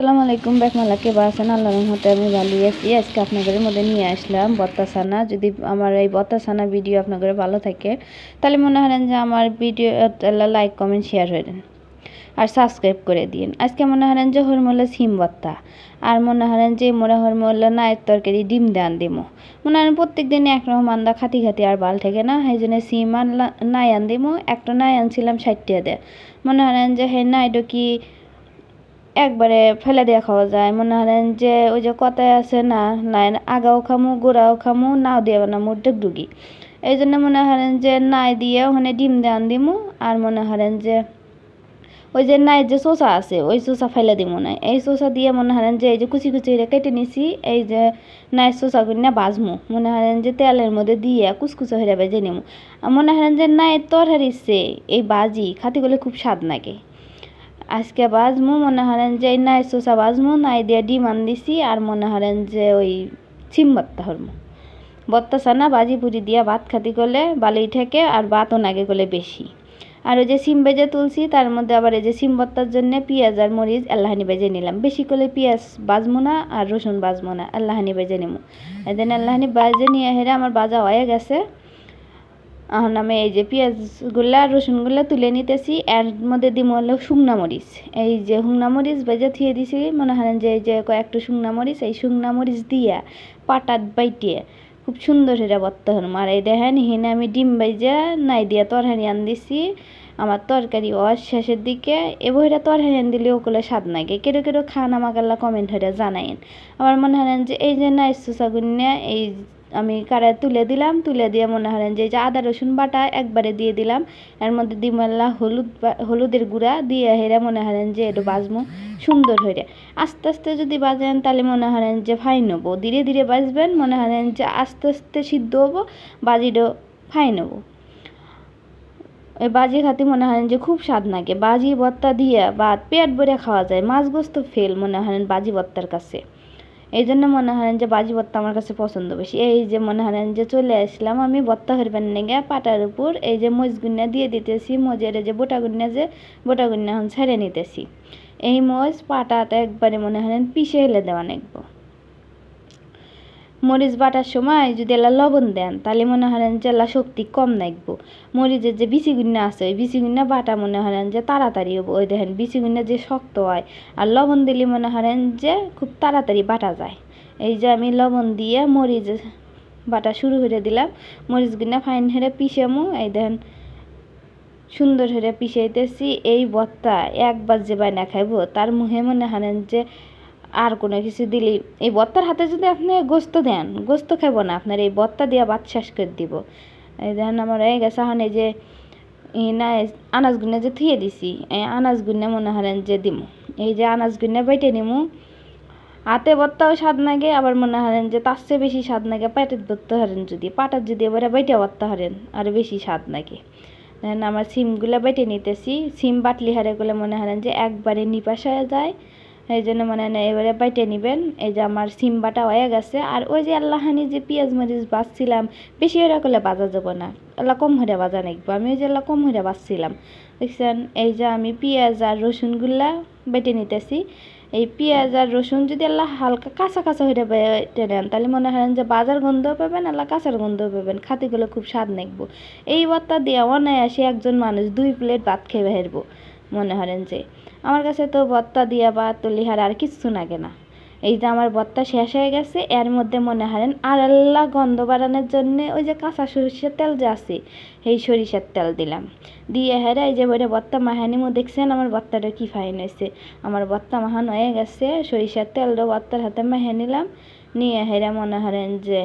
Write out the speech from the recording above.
আসসালামু আলাইকুম বেকমালাকে বাসেন আল্লাহ রহমতে আমি ভালো আছি। আজকে আপনাদের মধ্যে নিয়ে আসলাম বত্তাসানা যদি আমার এই বত্তাসানা ভিডিও আপনাদের ভালো থাকে, তাহলে মনে হয় যে আমার ভিডিও লাইক কমেন্ট শেয়ার হয়ে দেন। আর সাবস্ক্রাইব করে দিন আজকে মনে হয় যে হরমোলা সিম বত্তা। আর মনে হয় যে মনে হরমোলা নায়ের তরকারি ডিম দেন দিমো। মনে হয় প্রত্যেক দিন একরকম আন্দা খাতি খাতি আর বাল থেকে না, সেই জন্য সিম আর নাই আন দিমো। একটা নাই আনছিলাম ষাটটিয়া দে মনে হয় যে হে নাইডো কি একবারে ফেলে দিয়ে খাওয়া যায়। মনে করেন যে ওই যে কথায় আছে না লাইন আগাও খামু, গোড়াও খামু, নাও দিয়ে বানামু ডুগডুগি এই জন্য মনে করেন যে নাই দিয়ে ওখানে ডিম দেন দিমু, আর মনে করেন যে ওই যে নাই যে শোষা আছে, ওই শোষা ফেলে দিব না। এই শোষা দিয়ে মনে করেন যে এই যে কুচি কুচি কেটে নিছি, এই যে নাই শোষা করি না বাজমু। মনে করেন যে তেলের মধ্যে দিয়ে কুচকুচো হয়ে বেজে নিমু। আর মনে করেন যে নাই তরহারিছে এই বাজি খাতে গেলে খুব স্বাদ লাগে। আজকে বাজমু, মনে হরেন যে নাই সোসা বাজমু নাই দিয়ে ডিম আন দিছি আর মনে হরেন যে, ওই সিম বত্তা হরমু বত্তা সানা বাজি পুরি দিয়া ভাত খাতি করলে বালি ঠেকে আর ভাতও নাগে করলে বেশি। আর ওই যে সিম বেজে তুলছি, তার মধ্যে আবার এই যে সিম বত্তার জন্য পেঁয়াজ আর মরিচ আল্লাহানি বেজে নিলাম। বেশি করে পেঁয়াজ বাজমু না আর রসুন বাজমু না আল্লাহানি বেজে নেব এদিন আল্লাহানি বাজে নিয়ে হেরে আমার বাজা হয়ে গেছে। এখন আমি এই যে পেঁয়াজগুলা, রসুনগুলা তুলে নিতেছি, এর মধ্যে দিব হলো শুকনা মরিচ। এই যে শুকনা মরিচ বেজে থিয়ে দিছি, মনে হয় যে এই যে কয়েকটা শুকনা মরিচ, এই শুকনা মরিচ দিয়া পাটাত বাইটিয়ে খুব সুন্দর সেটা বত্তা হল আর এই দেখেন হিনে আমি ডিম বাইজা নাই দিয়া তরহারি আন দিছি আমার তরকারি অর শেষের দিকে এবার এটা তরহারি আন দিলে ওগুলো স্বাদ নাগে। কেটো কেটো খান আমাকে কমেন্ট হয়ে জানাইন। আমার মনে হয় যে এই যে নাইস সুসাগুন্যা এই আমি কারায় তুলে দিলাম, তুলে দিয়ে মনে হলেন যে আদা রসুন বাটা একবারে দিয়ে দিলাম। এর মধ্যে দিমাল্লা হলুদ হলুদের গুঁড়া দিয়ে হেরে মনে হলেন যে এটা বাজবো সুন্দর হয়ে আস্তে আস্তে যদি বাজেন তাহলে মনে হলেন যে ফাইন হব। ধীরে ধীরে বাজবেন, মনে হলেন যে আস্তে আস্তে সিদ্ধ হব, বাজিটাও ফাইন হব। ওই বাজি খাতে মনে হয় যে খুব স্বাদ লাগে। বাজি ভর্তা দিয়ে বা পেট ভরে খাওয়া যায়, মাছ গোস্ত ফেল মনে হয় বাজি ভর্তার কাছে। এই জন্য মনে হয় যে বাজি ভর্তা আমার কাছে পছন্দ বেশি। এই যে মনে হয় যে চলে আসলাম, আমি ভর্তা হরবেন নেগে পাটার উপর এই যে মজগুন্না দিয়ে দিতেছি মজের যে বোটা গুন্না যে বোটা গুন্না এখন ছেড়ে নিতেছি। এই মজ পাটাতে একবারে মনে হয় পিষে হেলে দেওয়া নেকবো মরিচ বাটার সময় যদি এলা লবণ দেন, তাহলে মনে হলেন যে এলা শক্তি কম লাগবো মরিচের যে বিচিগুন্না আছে, ওই বিচিগুন্না বাটা মনে হলেন যে তাড়াতাড়ি হব। ওই দেখেন বিচিগুন্না যে শক্ত হয়, আর লবণ দিলে মনে হলেন যে খুব তাড়াতাড়ি বাটা যায়। এই যে আমি লবণ দিয়ে মরিচ বাটা শুরু করে দিলাম। মরিচগুন্না ফাইন হেরে পিসামো এই দেখেন সুন্দর হয়ে পিসাইতেছি এই বত্তা একবার যে বাইনা খাইব, তার মুহে মনে হলেন যে আর কোনো কিছু দিলি এই বত্তার হাতে যদি আপনি গোস্ত দেন, গোস্ত খাব না, আপনার এই বত্তা দিয়ে ভাত শেষ করে দিব। এই দেখেন আমার এই গেছে, এখন এই যে না আনাজ গুনে যে থুয়ে দিছি, এই আনাজ গুনে মনে হলেন যে দিম। এই যে আনাজ গুনে বেটে নিমু। হাতে বত্তাও স্বাদ নাগে, আবার মনে হলেন যে তার চেয়ে বেশি স্বাদ নাগে পেটের ধরতে হারেন যদি। পাটার যদি এবারে বেটে বত্তা হারেন, আর বেশি স্বাদ নাগে। আমার সিমগুলো বেটে নিতেছি, সিম বাটলি হারে গুলো মনে হলেন যে একবারে নিপাশা যায়। এই জন্য মানে এবারে বাইটে নেবেন। এই যে আমার সিম বাটা হয়ে গেছে। আর ওই যে আল্লাহানি যে পেঁয়াজ মরিচ বাজছিলাম বেশি হয়ে করলে বাজা যাব না। আল্লাহ কম হয়ে বাজা নাকবো আমি ওই যে আল্লাহ কম হয়ে বাজছিলাম দেখছেন? এই যে আমি পেঁয়াজ আর রসুনগুলা বেটে নিতেছি। এই পেঁয়াজ আর রসুন যদি আল্লাহ হালকা কাঁচা কাঁচা হয়ে বেটে নেন, তাহলে মনে হয় যে বাজার গন্ধও পাবেন, আল্লাহ কাঁচার গন্ধও পাবেন। খাতিগুলো খুব স্বাদ নাকবো এই বার্তা দিয়ে অনায়াসে একজন মানুষ দুই প্লেট ভাত খেয়ে বেরবো মনে হরেন যে, আমার কাছে তো বত্তা দিয়া বা তলিহার আর কিচ্ছু লাগে না। এই যে আমার বত্তা শেষ হয়ে গেছে, এর মধ্যে মনে হারেন আর আল্লাহ গন্ধ বাড়ানোর জন্য ওই যে কাঁচা সরিষার তেল যে আছে, সেই সরিষার তেল দিলাম। দিয়ে হেরে এই যে বইটা বত্তা মাহানিমো দেখছেন আমার বত্তাটা কি ফাইন হয়েছে। আমার বত্তা মাহান হয়ে গেছে, সরিষার তেলটা বত্তার হাতে মাহে নিলাম। নিয়ে হেরে মনে হারেন যে